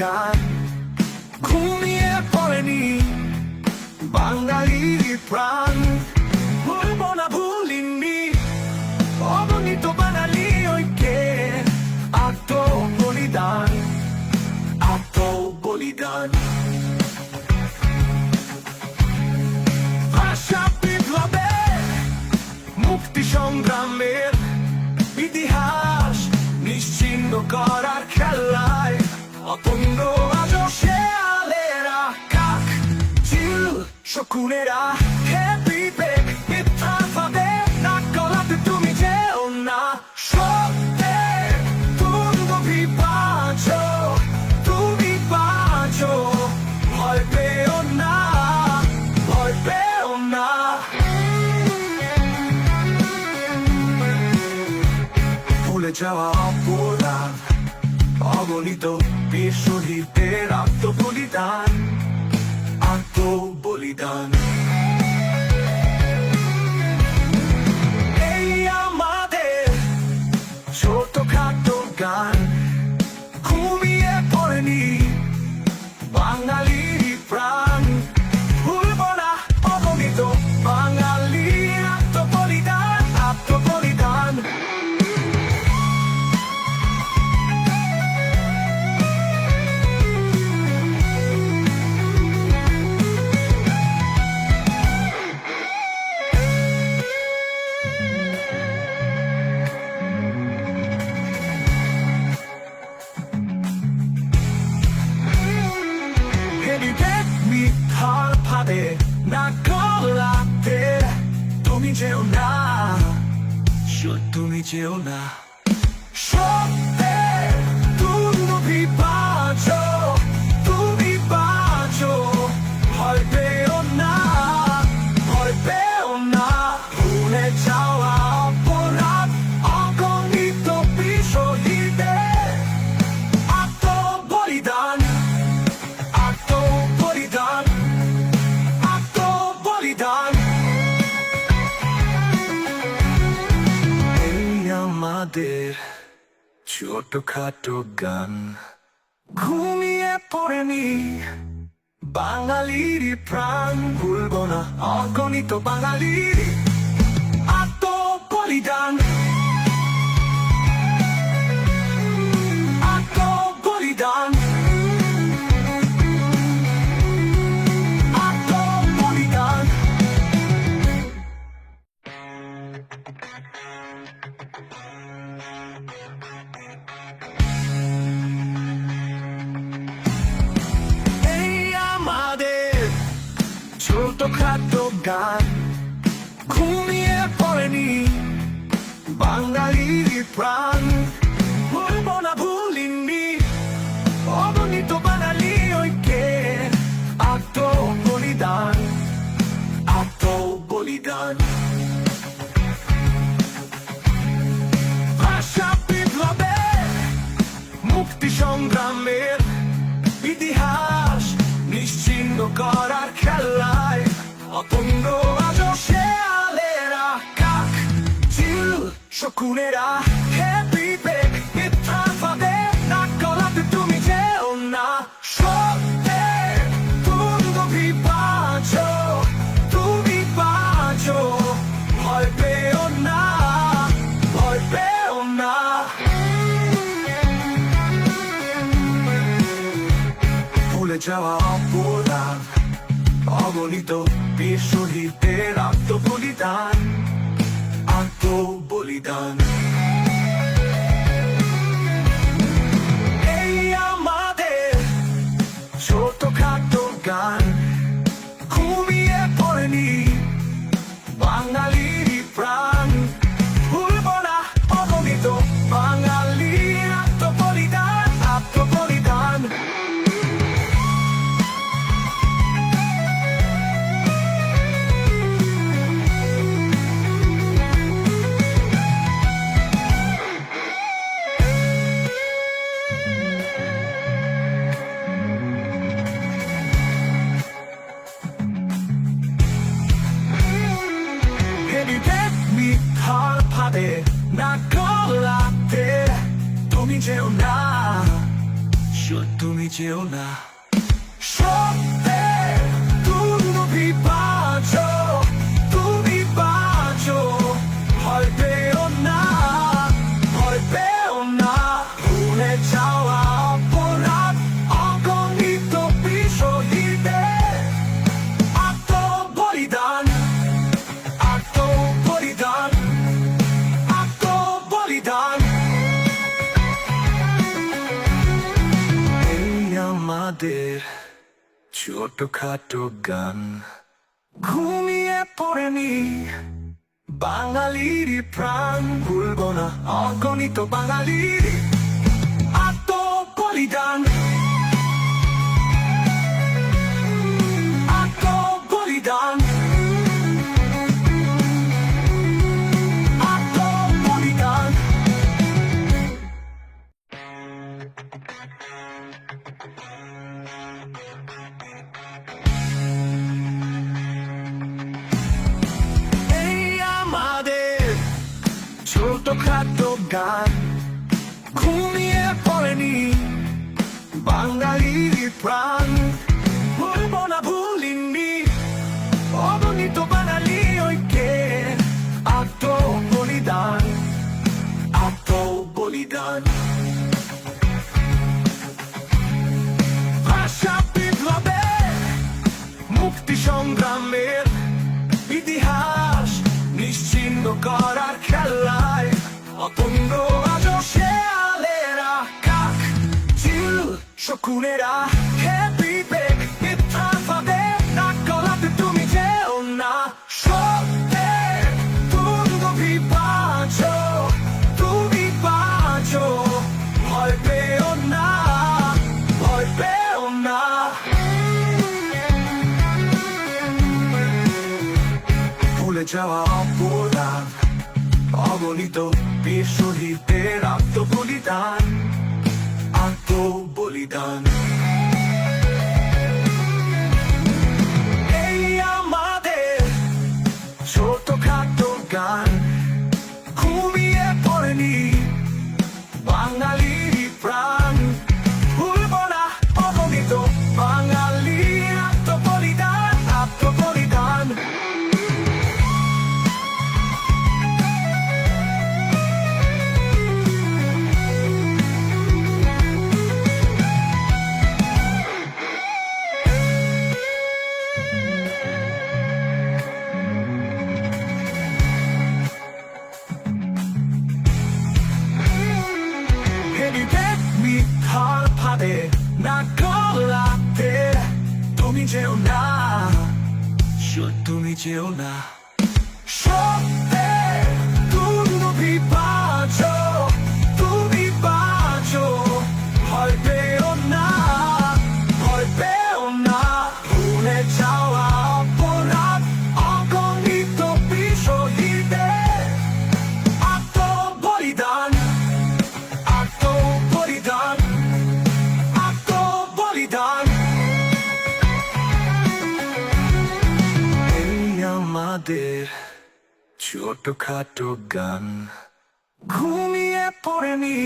গান ঘুমিয়ে পড়েনি বাঙালির প্রাণ। ভুলব না ভুলিনি অগণিত বাঙালি ঐক্যে আত্ম বলিদান আত্ম বলিদান ভাষা মুক্তি সংগ্রামের ইতিহাস নিশ্চিন্ন করার খেলায় অপূর্ণ আজ শেয়ালেরা, কাক, চিল, শকুনেরা, হে বিবেক, মিথ্যা ভাবে না গলাতে তুমি যেও না। সত্যে তুমি তুমি বাঁচো ভয় পেও না, ভয় পেও না। ভুলে যাওয়া অপরাধ অগণিত বীর শহীদদের আত্মবলিদান আত্মবলিদান। এই আমাদের ছোটখাটো গান ফাঁদে না গলাতে তুমি যেও না। তুমি যেও না। সত্যে ছোটখাটো গান। ঘুমিয়ে পড়েনি বাঙালির প্রাণ। ভুলব না অগণিত বাঙালির আত্মবলিদান। আত্মবলিদান। আত্মবলিদান। ছোটখাটো গান ঘুমিয়ে পড়েনি বাঙালির প্রাণ। শকুনেরা, হে বিবেক মিথ্যা ভাবে না গলাতে তুমি যেও না। সত্যে তুমি বাঁচো তুমি বাঁচো ভয় পেও না, ভয় পেও না। ভুলে যাওয়া অপরাধ, অগণিত শহীদদের আত্মবলিদান আত্মবলিদান এই ফাঁদে না গলাতে তুমি যেও না তুমি যেও না। সত্যের ছোটখাটো গান ঘুমিয়ে পড়েনি বাঙালির প্রাণ ভুলব না অগণিত বাঙালির আত্মবলিদান আত্মবলিদান আত্মবলিদান এই প্রাণ। ভুলব না ভুলিনি অগণিত বাঙালি ঐক্যে আত্মবলিদান আত্মবলিদান। ভাষা বিপ্লবে মুক্তি সংগ্রামের ইতিহাস নিশ্চিন্ন করার খেলায় অতন্দ্র শকুনেরা হে বিবেক মিথ্যা ভাবে না গলাতে তুমি যেও না সত্যের তুমি বাঁচো তুমি বাঁচো ভয় পেও না ভয় পেও না ভুলে যাওয়া অপরাধ, অগণিত শহীদদের আত্মবলিদান। আত্মবলিদান। এই ফাঁদে না গলাতে তুমি যেও না সত্যি তুমি যেও না সত্যের ছোটখাটো গান। ঘুমিয়ে পড়েনি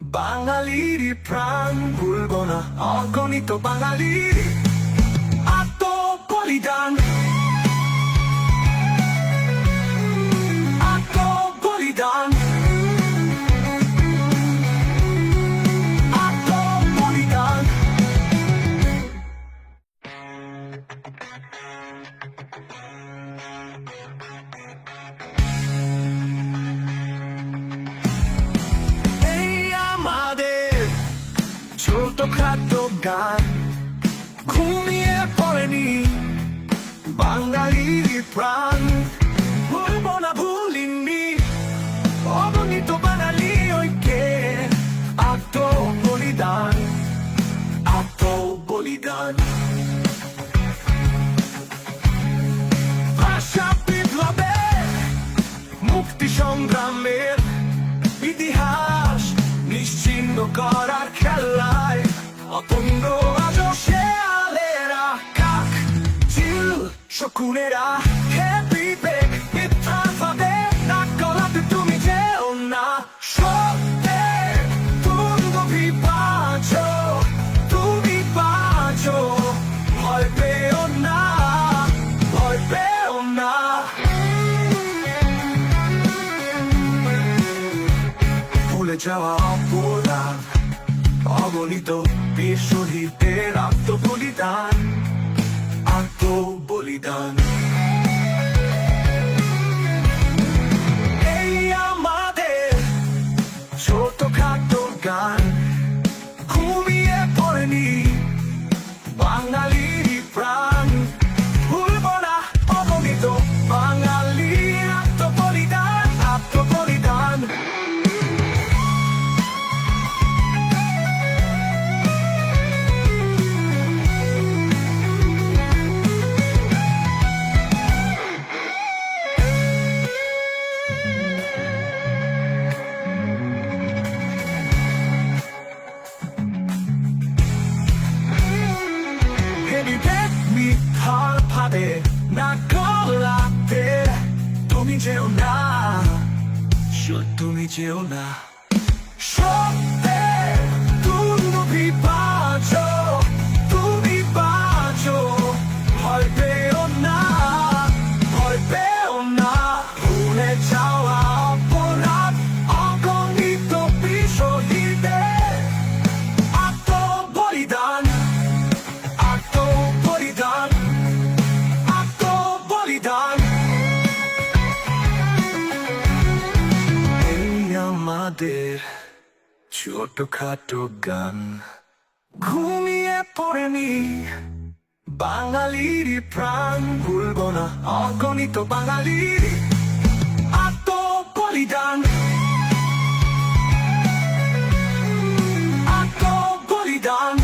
বাঙালির প্রাণ ভুলব না অগণিত বাঙালির আত্মবলিদান আত্মবলিদান। আত্মবলিদান। ছোটখাটো শকুনেরা হ্যাপি বেক ইফতার ফাবে না গলাতে তুমি যেও না। সত্যে তুমি বাঁচো তুমি বাঁচো। ভয় পেও না, ভয় পেও না। ভুলে যাওয়া অপরাধ, অগণিত বিশ্ব হৃদয়ের আত্মবলিদান আত্ম done. যেও না। সত্য তুমি যেও না। ছোটখাটো গান। ঘুমিয়ে পড়েনি বাঙালির প্রাণ ভুলব না অগণিত বাঙালির আত্ম বলিদান আত্ম বলিদান